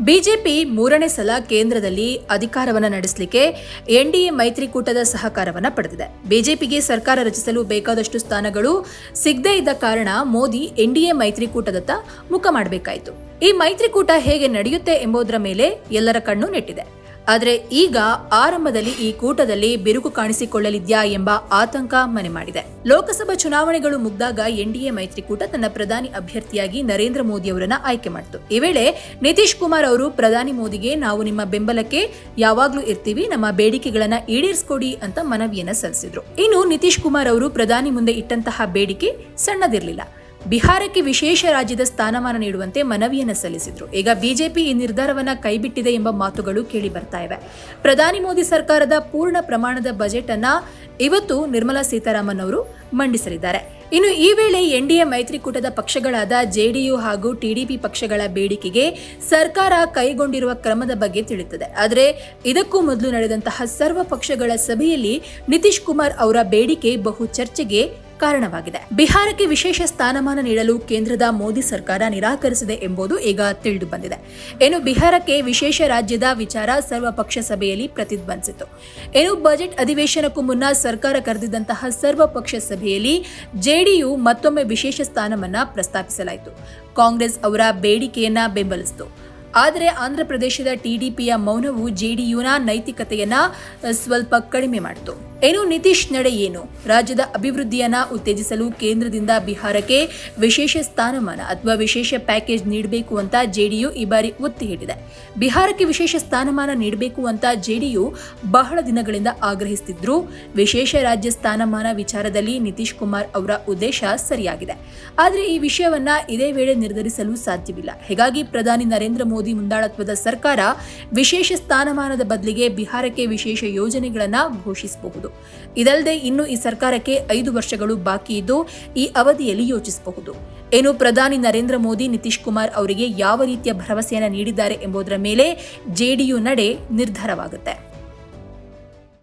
BJP ಮೂರನೇ ಸಲ ಕೇಂದ್ರದಲ್ಲಿ ಅಧಿಕಾರವನ್ನು ನಡೆಸಲಿಕ್ಕೆ ಎನ್ಡಿಎ ಮೈತ್ರಿಕೂಟದ ಸಹಕಾರವನ್ನು ಪಡೆದಿದೆ. ಬಿಜೆಪಿಗೆ ಸರ್ಕಾರ ರಚಿಸಲು ಬೇಕಾದಷ್ಟು ಸ್ಥಾನಗಳು ಸಿಗದೇ ಇದ್ದ ಕಾರಣ ಮೋದಿ ಎನ್ಡಿಎ ಮೈತ್ರಿಕೂಟದತ್ತ ಮುಖ ಮಾಡಬೇಕಾಯಿತು. ಈ ಮೈತ್ರಿಕೂಟ ಹೇಗೆ ನಡೆಯುತ್ತೆ ಎಂಬುದರ ಮೇಲೆ ಎಲ್ಲರ ಕಣ್ಣು ನೆಟ್ಟಿದೆ. ಆದರೆ ಈಗ ಆರಂಭದಲ್ಲಿ ಈ ಕೂಟದಲ್ಲಿ ಬಿರುಕು ಕಾಣಿಸಿಕೊಳ್ಳಲಿದ್ಯಾ ಎಂಬ ಆತಂಕ ಮನೆ ಮಾಡಿದೆ. ಲೋಕಸಭಾ ಚುನಾವಣೆಗಳು ಮುಗ್ದಾಗ ಎನ್ಡಿಎ ಮೈತ್ರಿಕೂಟ ತನ್ನ ಪ್ರಧಾನಿ ಅಭ್ಯರ್ಥಿಯಾಗಿ ನರೇಂದ್ರ ಮೋದಿ ಅವರನ್ನ ಆಯ್ಕೆ ಮಾಡಿತು. ಈ ವೇಳೆ ನಿತೀಶ್ ಕುಮಾರ್ ಅವರು, ಪ್ರಧಾನಿ ಮೋದಿಗೆ ನಾವು ನಿಮ್ಮ ಬೆಂಬಲಕ್ಕೆ ಯಾವಾಗ್ಲೂ ಇರ್ತೀವಿ, ನಮ್ಮ ಬೇಡಿಕೆಗಳನ್ನ ಈಡೇರಿಸಿಕೊಡಿ ಅಂತ ಮನವಿಯನ್ನ ಸಲ್ಲಿಸಿದ್ರು. ಇನ್ನು ನಿತೀಶ್ ಕುಮಾರ್ ಅವರು, ಪ್ರಧಾನಿ ಮುಂದೆ ಇಟ್ಟಂತಹ ಬೇಡಿಕೆ ಸಣ್ಣದಿರಲಿಲ್ಲ. ಬಿಹಾರಕ್ಕೆ ವಿಶೇಷ ರಾಜ್ಯದ ಸ್ಥಾನಮಾನ ನೀಡುವಂತೆ ಮನವಿಯನ್ನು ಸಲ್ಲಿಸಿದ್ರು. ಈಗ ಬಿಜೆಪಿ ಈ ನಿರ್ಧಾರವನ್ನು ಕೈಬಿಟ್ಟಿದೆ ಎಂಬ ಮಾತುಗಳು ಕೇಳಿ ಬರ್ತಾ ಇವೆ. ಪ್ರಧಾನಿ ಮೋದಿ ಸರ್ಕಾರದ ಪೂರ್ಣ ಪ್ರಮಾಣದ ಬಜೆಟ್ ಅನ್ನ ಇವತ್ತು ನಿರ್ಮಲಾ ಸೀತಾರಾಮನ್ ಅವರು ಮಂಡಿಸಲಿದ್ದಾರೆ. ಇನ್ನು ಈ ವೇಳೆ ಎನ್ಡಿಎ ಮೈತ್ರಿಕೂಟದ ಪಕ್ಷಗಳಾದ ಜೆಡಿಯು ಹಾಗೂ ಟಿಡಿಪಿ ಪಕ್ಷಗಳ ಬೇಡಿಕೆಗೆ ಸರ್ಕಾರ ಕೈಗೊಂಡಿರುವ ಕ್ರಮದ ಬಗ್ಗೆ ತಿಳಿಯುತ್ತದೆ. ಆದರೆ ಇದಕ್ಕೂ ಮೊದಲು ನಡೆದಂತಹ ಸರ್ವ ಪಕ್ಷಗಳ ಸಭೆಯಲ್ಲಿ ನಿತೀಶ್ ಕುಮಾರ್ ಅವರ ಬೇಡಿಕೆ ಬಹು ಚರ್ಚೆಗೆ ಕಾರಣವಾಗಿದೆ. ಬಿಹಾರಕ್ಕೆ ವಿಶೇಷ ಸ್ಥಾನಮಾನ ನೀಡಲು ಕೇಂದ್ರದ ಮೋದಿ ಸರ್ಕಾರ ನಿರಾಕರಿಸಿದೆ ಎಂಬುದು ಈಗ ತಿಳಿದು ಬಂದಿದೆ. ಏನು ಬಿಹಾರಕ್ಕೆ ವಿಶೇಷ ರಾಜ್ಯದ ವಿಚಾರ ಸರ್ವಪಕ್ಷ ಸಭೆಯಲ್ಲಿ ಪ್ರತಿಧ್ವನಿಸಿತು. ಏನು ಬಜೆಟ್ ಅಧಿವೇಶನಕ್ಕೂ ಮುನ್ನ ಸರ್ಕಾರ ಕರೆದಿದ್ದಂತಹ ಸರ್ವಪಕ್ಷ ಸಭೆಯಲ್ಲಿ ಜೆಡಿಯು ಮತ್ತೊಮ್ಮೆ ವಿಶೇಷ ಸ್ಥಾನಮಾನ ಪ್ರಸ್ತಾಪಿಸಲಾಯಿತು. ಕಾಂಗ್ರೆಸ್ ಅವರ ಬೇಡಿಕೆಯನ್ನ ಬೆಂಬಲಿಸಿತು. ಆದರೆ ಆಂಧ್ರಪ್ರದೇಶದ ಟಿಡಿಪಿಯ ಮೌನವು ಜೆಡಿಯುನ ನೈತಿಕತೆಯನ್ನ ಸ್ವಲ್ಪ ಕಡಿಮೆ ಮಾಡಿತು. ಏನು ನಿತೀಶ್ ನಡೆ ಏನು? ರಾಜ್ಯದ ಅಭಿವೃದ್ಧಿಯನ್ನ ಉತ್ತೇಜಿಸಲು ಕೇಂದ್ರದಿಂದ ಬಿಹಾರಕ್ಕೆ ವಿಶೇಷ ಸ್ಥಾನಮಾನ ಅಥವಾ ವಿಶೇಷ ಪ್ಯಾಕೇಜ್ ನೀಡಬೇಕು ಅಂತ ಜೆಡಿಯು ಈ ಬಾರಿ ಒತ್ತಿ ಹೇಳಿದೆ. ಬಿಹಾರಕ್ಕೆ ವಿಶೇಷ ಸ್ಥಾನಮಾನ ನೀಡಬೇಕು ಅಂತ ಜೆಡಿಯು ಬಹಳ ದಿನಗಳಿಂದ ಆಗ್ರಹಿಸುತ್ತಿದ್ರು ವಿಶೇಷ ರಾಜ್ಯ ಸ್ಥಾನಮಾನ ವಿಚಾರದಲ್ಲಿ ನಿತೀಶ್ ಕುಮಾರ್ ಅವರ ಉದ್ದೇಶ ಸರಿಯಾಗಿದೆ. ಆದರೆ ಈ ವಿಷಯವನ್ನ ಇದೇ ವೇಳೆ ನಿರ್ಧರಿಸಲು ಸಾಧ್ಯವಿಲ್ಲ. ಹೀಗಾಗಿ ಪ್ರಧಾನಿ ನರೇಂದ್ರ ಮೋದಿ ಮುಂದಾಳತ್ವದ ಸರ್ಕಾರ ವಿಶೇಷ ಸ್ಥಾನಮಾನದ ಬದಲಿಗೆ ಬಿಹಾರಕ್ಕೆ ವಿಶೇಷ ಯೋಜನೆಗಳನ್ನ ಘೋಷಿಸಬಹುದು. ಇದಲ್ಲದೆ ಇನ್ನು ಈ ಸರ್ಕಾರಕ್ಕೆ ಐದು ವರ್ಷಗಳು ಬಾಕಿ ಇದ್ದು ಈ ಅವಧಿಯಲ್ಲಿ ಯೋಚಿಸಬಹುದು. ಏನು ಪ್ರಧಾನಿ ನರೇಂದ್ರ ಮೋದಿ ನಿತೀಶ್ ಕುಮಾರ್ ಅವರಿಗೆ ಯಾವ ರೀತಿಯ ಭರವಸೆಯನ್ನು ನೀಡಿದ್ದಾರೆ ಎಂಬುದರ ಮೇಲೆ ಜೆಡಿಯು ನಡೆ ನಿರ್ಧಾರವಾಗುತ್ತೆ.